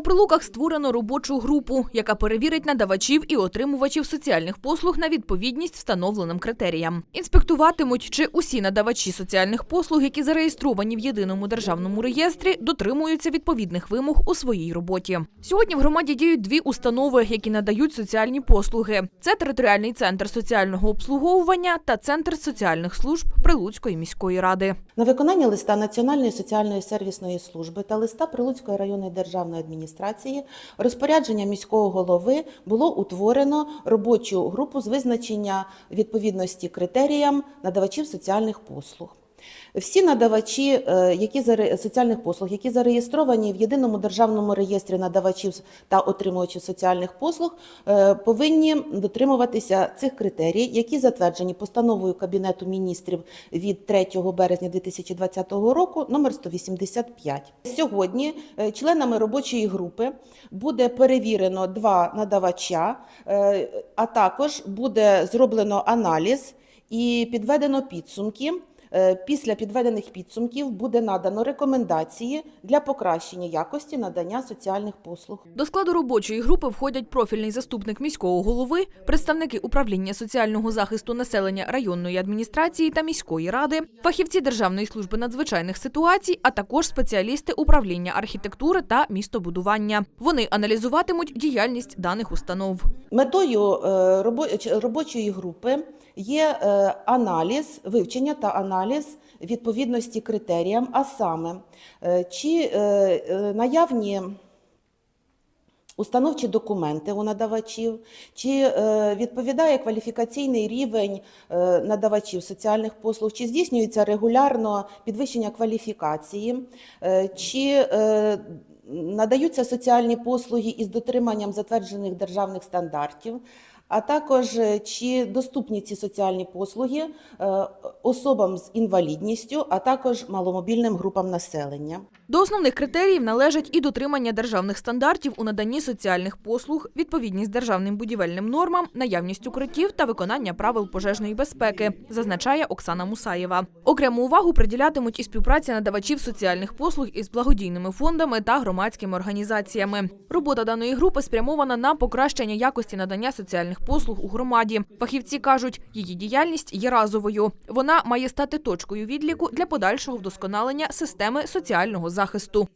У прилуках створено робочу групу, яка перевірить надавачів і отримувачів соціальних послуг на відповідність встановленим критеріям. Інспектуватимуть, чи усі надавачі соціальних послуг, які зареєстровані в єдиному державному реєстрі, дотримуються відповідних вимог у своїй роботі. Сьогодні в громаді діють дві установи, які надають соціальні послуги: це територіальний центр соціального обслуговування та центр соціальних служб Прилуцької міської ради. На виконання листа Національної соціальної сервісної служби та листа Прилуцької районної державної адміністрації розпорядження міського голови було утворено робочу групу з визначення відповідності критеріям надавачів соціальних послуг. Всі надавачі е, які соціальних послуг, які зареєстровані в єдиному державному реєстрі надавачів та отримувачів соціальних послуг, е, повинні дотримуватися цих критерій, які затверджені постановою Кабінету міністрів від 3 березня 2020 року, номер 185. Сьогодні е, членами робочої групи буде перевірено два надавача, а також буде зроблено аналіз і підведено підсумки. Е, Після підведених підсумків буде надано рекомендації для покращення якості надання соціальних послуг. До складу робочої групи входять профільний заступник міського голови, представники управління соціального захисту населення районної адміністрації та міської ради, фахівці Державної служби надзвичайних ситуацій, а також спеціалісти управління архітектури та містобудування. Вони аналізуватимуть діяльність даних установ. Метою е, робочої групи є е, аналіз, вивчення та аналіз відповідності критеріям, а саме, е, чи е, е, наявні установчі документи у надавачів, чи відповідає кваліфікаційний рівень надавачів соціальних послуг, чи здійснюється регулярно підвищення кваліфікації, чи надаються соціальні послуги із дотриманням затверджених державних стандартів. А також е, чи доступні ці соціальні послуги е, особам з інвалідністю, а також маломобільним групам населення. До основних критеріїв належать і дотримання державних стандартів у наданні соціальних послуг, відповідність державним будівельним нормам, наявність укриттів та виконання правил пожежної безпеки, зазначає Оксана Мусаєва. Окрему увагу приділятимуть і співпраці надавачів соціальних послуг із благодійними фондами та громадськими організаціями. Робота даної групи спрямована на покращення якості надання соціальних послуг у громаді. Фахівці кажуть, її діяльність є разовою. Вона має стати точкою відліку для подальшого вдосконалення системи соціального захисту.